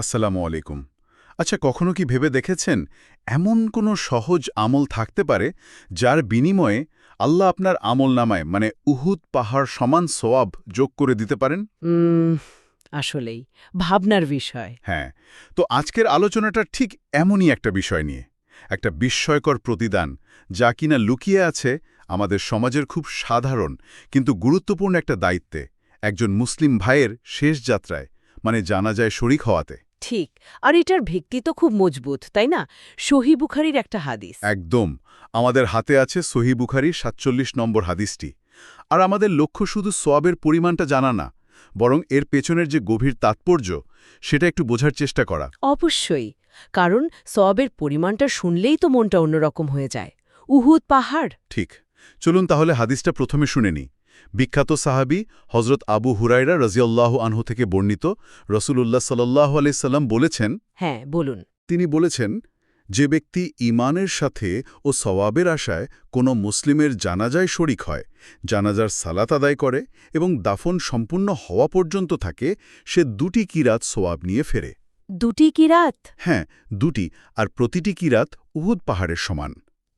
আসসালামু আলাইকুম। আচ্ছা কখনো কি ভেবে দেখেছেন এমন কোনো সহজ আমল থাকতে পারে যার বিনিময়ে আল্লাহ আপনার আমল নামায় মানে উহুদ পাহাড় সমান সোয়াব যোগ করে দিতে পারেন? আসলেই। ভাবনার বিষয়। হ্যাঁ তো আজকের আলোচনাটা ঠিক এমনই একটা বিষয় নিয়ে। একটা বিস্ময়কর প্রতিদান যা কিনা লুকিয়ে আছে আমাদের সমাজের খুব সাধারণ কিন্তু গুরুত্বপূর্ণ একটা দায়িত্বে একজন মুসলিম ভাইয়ের শেষ যাত্রায় মানে জানা যায় শরিক হওয়াতে। ঠিক আর এটার ভিত্তি তো খুব মজবুত তাই না? সহি বুখারির একটা হাদিস। একদম। আমাদের হাতে আছে সহি বুখারির সাতচল্লিশ নম্বর হাদিসটি। আর আমাদের লক্ষ্য শুধু সোয়াবের পরিমাণটা জানা না বরং এর পেছনের যে গভীর তাৎপর্য সেটা একটু বোঝার চেষ্টা করা। অবশ্যই কারণ সবের পরিমাণটা শুনলেই তো মনটা অন্যরকম হয়ে যায়। উহুদ পাহাড়। ঠিক চলুন তাহলে হাদিসটা প্রথমে শুনে নিই। বিখ্যাত সাহাবি হজরত আবু হুরাইরা রাজিয়াল্লাহ আনহু থেকে বর্ণিত রসুলুল্লাহ সাল্লাহ আলাইসাল্লাম বলেছেন হ্যাঁ বলুন। তিনি বলেছেন যে ব্যক্তি ইমানের সাথে ও সওয়াবের আশায় কোনো মুসলিমের জানাজায় শরিক হয় জানাজার সালাত আদায় করে এবং দাফন সম্পূর্ণ হওয়া পর্যন্ত থাকে সে দুটি কিরাত সোয়াব নিয়ে ফেরে। দুটি কিরাত হ্যাঁ দুটি আর প্রতিটি কিরাত উহুদ পাহাড়ের সমান।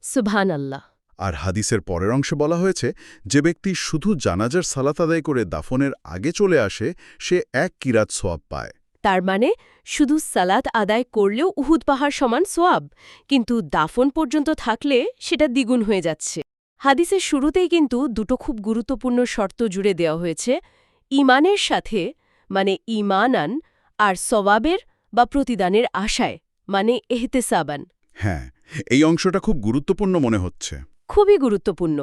সুবহান আল্লাহ আর হাদিসের পরের অংশে বলা হয়েছে যে ব্যক্তি শুধু জানাজার সালাত আদায় করে দাফনের আগে চলে আসে সে এক কিরাত সোয়াব পায়। তার মানে শুধু সালাত আদায় করলেও উহুদ পাহাড় সমান সোয়াব কিন্তু দাফন পর্যন্ত থাকলে সেটা দ্বিগুণ হয়ে যাচ্ছে। হাদিসের শুরুতেই কিন্তু দুটো খুব গুরুত্বপূর্ণ শর্ত জুড়ে দেওয়া হয়েছে ইমানের সাথে মানে ইমানান আর সওয়াবের বা প্রতিদানের আশায় মানে এহতেসাবান। হ্যাঁ এই অংশটা খুব গুরুত্বপূর্ণ মনে হচ্ছে। খুবই গুরুত্বপূর্ণ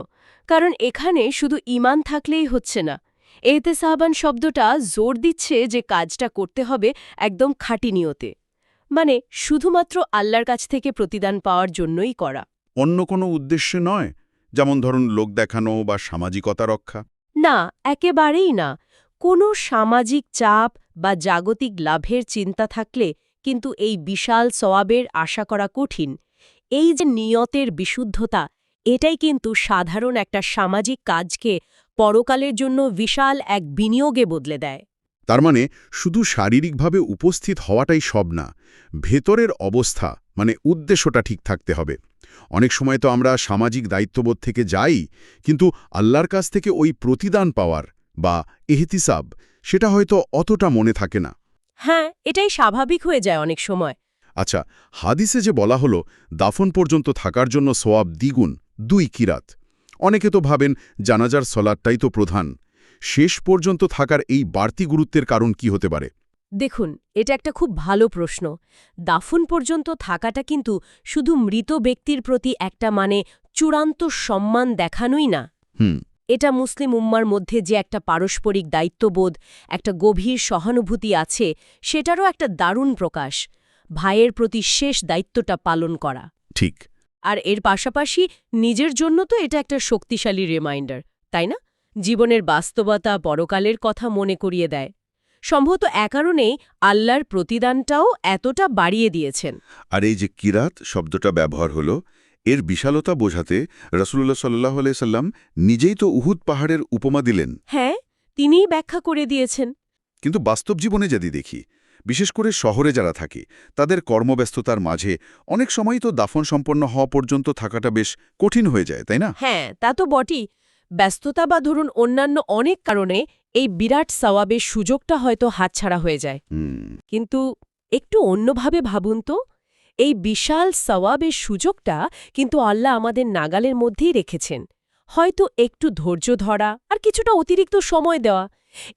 কারণ এখানে শুধু ইমান থাকলেই হচ্ছে না। এতে সাহাবান শব্দটা জোর দিচ্ছে যে কাজটা করতে হবে একদম খাঁটি নিয়তে মানে শুধুমাত্র আল্লাহর কাছ থেকে প্রতিদান পাওয়ার জন্যই করা। অন্য কোনো উদ্দেশ্যে নয়? যেমন ধরুন লোক দেখানো বা সামাজিকতা রক্ষা? না একেবারেই না। কোনো সামাজিক চাপ বা জাগতিক লাভের চিন্তা থাকলে কিন্তু এই বিশাল সওয়াবের আশা করা কঠিন। এই যে নিয়তের বিশুদ্ধতা এটাই কিন্তু সাধারণ একটা সামাজিক কাজকে পরকালের জন্য বিশাল এক বিনিয়োগে বদলে দেয়। তার মানে শুধু শারীরিকভাবে উপস্থিত হওয়াটাই সব না ভেতরের অবস্থা মানে উদ্দেশ্যটা ঠিক থাকতে হবে। অনেক সময় তো আমরা সামাজিক দায়িত্ববোধ থেকে যাই কিন্তু আল্লাহর কাছ থেকে ওই প্রতিদান পাওয়ার বা এহতিসাব সেটা হয়তো অতটা মনে থাকে না। হ্যাঁ এটাই স্বাভাবিক হয়ে যায় অনেক সময়। আচ্ছা হাদিসে যে বলা হলো দাফন পর্যন্ত থাকার জন্য সোয়াব দ্বিগুণ। দুই কিরাত অনেকে তো ভাবেন জানাজার সলাদটাই তো প্রধান। শেষ পর্যন্ত থাকার এই বাড়তি গুরুত্বের কারণ কি হতে পারে? দেখুন এটা একটা খুব ভালো প্রশ্ন। দাফন পর্যন্ত থাকাটা কিন্তু শুধু মৃত ব্যক্তির প্রতি একটা মানে চূড়ান্ত সম্মান দেখানোই না। হুম। এটা মুসলিম উম্মার মধ্যে যে একটা পারস্পরিক দায়িত্ববোধ একটা গভীর সহানুভূতি আছে সেটারও একটা দারুণ প্রকাশ। ভাইয়ের প্রতি শেষ দায়িত্বটা পালন করা। ঠিক। আর এর পাশাপাশি নিজের জন্য তো এটা একটা শক্তিশালী রিমাইন্ডার তাই না? জীবনের বাস্তবতা পরকালের কথা মনে করিয়ে দেয়। সম্ভবত এ কারণেই আল্লাহর প্রতিদানটাও এতটা বাড়িয়ে দিয়েছেন। আর এই যে কিরাত শব্দটা ব্যবহার হলো এর বিশালতা বোঝাতে রসুল্লাহ সাল্লাহ সাল্লাম নিজেই তো উহুদ পাহাড়ের উপমা দিলেন। হ্যাঁ তিনিই ব্যাখ্যা করে দিয়েছেন। কিন্তু বাস্তব জীবনে যদি দেখি বিশেষ করে শহরে যারা থাকে তাদের কর্মব্যস্ততার মাঝে অনেক সময় তো দাফন সম্পন্ন হওয়া পর্যন্ত থাকাটা বেশ কঠিন হয়ে যায় তাই না? হ্যাঁ তা তো বটেই। ব্যস্ততা বা ধরুন অন্যান্য অনেক কারণে এই বিরাট সওয়াবের সুযোগটা হয়তো হাতছাড়া হয়ে যায়। কিন্তু একটু অন্যভাবে ভাবুন তো এই বিশাল সওয়াবের সুযোগটা কিন্তু আল্লাহ আমাদের নাগালের মধ্যেই রেখেছেন। হয়তো একটু ধৈর্য ধরা আর কিছুটা অতিরিক্ত সময় দেওয়া।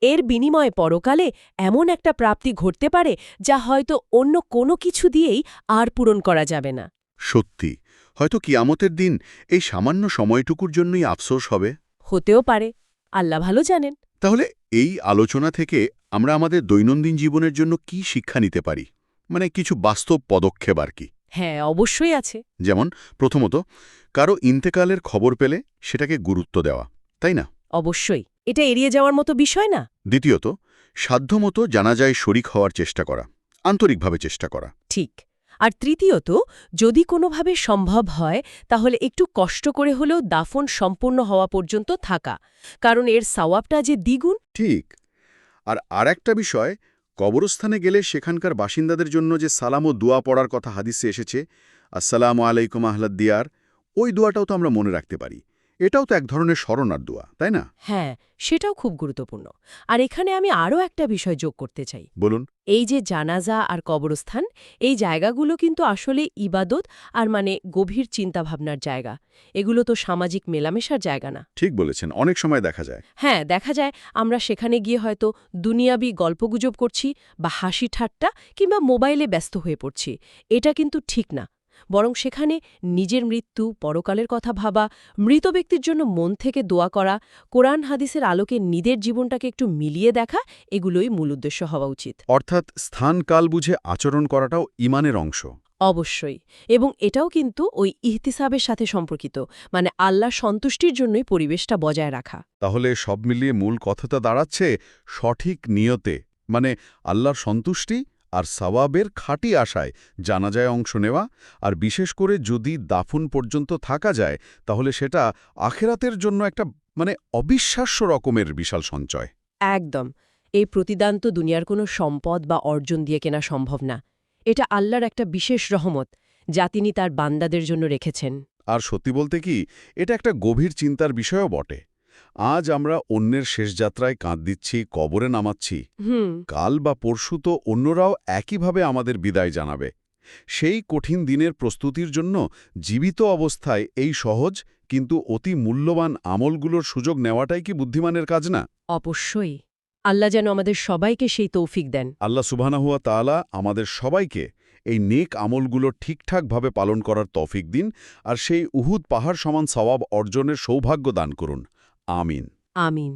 এর বিনিময়ে পরকালে এমন একটা প্রাপ্তি ঘটতে পারে যা হয়তো অন্য কোনো কিছু দিয়েই আর পূরণ করা যাবে না। সত্যি হয়তো কিয়ামতের দিন এই সামান্য সময়টুকুর জন্যই আফসোস হবে। হতেও পারে আল্লাহ ভালো জানেন। তাহলে এই আলোচনা থেকে আমরা আমাদের দৈনন্দিন জীবনের জন্য কি শিক্ষা নিতে পারি? মানে কিছু বাস্তব পদক্ষেপ আর কি। হ্যাঁ অবশ্যই আছে। যেমন প্রথমত কারও ইন্তেকালের খবর পেলে সেটাকে গুরুত্ব দেওয়া তাই না? অবশ্যই। এটা এড়িয়ে যাওয়ার মতো বিষয় না? দ্বিতীয়ত সাধ্যমতো জানাজায় শরিক হওয়ার চেষ্টা করা আন্তরিকভাবে চেষ্টা করা। ঠিক। আর তৃতীয়ত যদি কোনোভাবে সম্ভব হয় তাহলে একটু কষ্ট করে হলেও দাফন সম্পূর্ণ হওয়া পর্যন্ত থাকা কারণ এর সাওয়াবটা যে দ্বিগুণ। ঠিক। আর আরেকটা বিষয় কবরস্থানে গেলে সেখানকার বাসিন্দাদের জন্য যে সালাম ও দোয়া পড়ার কথা হাদিসে এসেছে, আসসালামু আলাইকুম আহলাদ দিয়ার, ওই দোয়াটাও তো আমরা মনে রাখতে পারি। এটাও তো এক ধরনের স্মরণার দোয়া তাই না? হ্যাঁ সেটাও খুব গুরুত্বপূর্ণ। আর এখানে আমি আরও একটা বিষয় যোগ করতে চাই। বলুন। এই যে জানাজা আর কবরস্থান এই জায়গাগুলো কিন্তু আসলে ইবাদত আর মানে গভীর চিন্তাভাবনার জায়গা। এগুলো তো সামাজিক মেলামেশার জায়গা না। ঠিক বলেছেন অনেক সময় দেখা যায়। হ্যাঁ দেখা যায় আমরা সেখানে গিয়ে হয়তো দুনিয়াবি গল্পগুজব করছি বা হাসি ঠাট্টা কিংবা মোবাইলে ব্যস্ত হয়ে পড়ছি। এটা কিন্তু ঠিক না। বরং সেখানে নিজের মৃত্যু পরকালের কথা ভাবা মৃত ব্যক্তির জন্য মন থেকে দোয়া করা কোরআন হাদিসের আলোকে নিজের জীবনটাকে একটু মিলিয়ে দেখা এগুলোই মূল উদ্দেশ্য হওয়া উচিত। অর্থাৎ স্থান কাল বুঝে আচরণ করাটাও ইমানের অংশ। অবশ্যই। এবং এটাও কিন্তু ওই ইহতিসাবের সাথে সম্পর্কিত মানে আল্লাহ সন্তুষ্টির জন্যই পরিবেশটা বজায় রাখা। তাহলে সব মিলিয়ে মূল কথাটা দাঁড়াচ্ছে সঠিক নিয়তে মানে আল্লাহর সন্তুষ্টি আর সওয়াবের খাঁটি আশায় জানাজায় অংশ নেওয়া আর বিশেষ করে যদি দাফুন পর্যন্ত থাকা যায় তাহলে সেটা আখেরাতের জন্য একটা মানে অবিশ্বাস্য রকমের বিশাল সঞ্চয়। একদম। এই প্রতিদান তো দুনিয়ার কোনো সম্পদ বা অর্জন দিয়ে কেনা সম্ভব না। এটা আল্লাহর একটা বিশেষ রহমত যা তিনি তার বান্দাদের জন্য রেখেছেন। আর সত্যি বলতে কি এটা একটা গভীর চিন্তার বিষয়ও বটে। আজ আমরা অন্যের শেষ যাত্রায় কাঁদ দিচ্ছি কবরে নামাচ্ছি। কাল বা পরশু তো অন্যরাও একইভাবে আমাদের বিদায় জানাবে। সেই কঠিন দিনের প্রস্তুতির জন্য জীবিত অবস্থায় এই সহজ কিন্তু অতি মূল্যবান আমলগুলোর সুযোগ নেওয়াটাই কি বুদ্ধিমানের কাজ না? অবশ্যই। আল্লাহ যেন আমাদের সবাইকে সেই তৌফিক দেন। আল্লাহ সুবহানাহুয়া তাআলা আমাদের সবাইকে এই নেক আমলগুলো ঠিকঠাকভাবে পালন করার তৌফিক দিন আর সেই উহুদ পাহাড় সমান সওয়াব অর্জনের সৌভাগ্য দান করুন। আমিন। আমিন।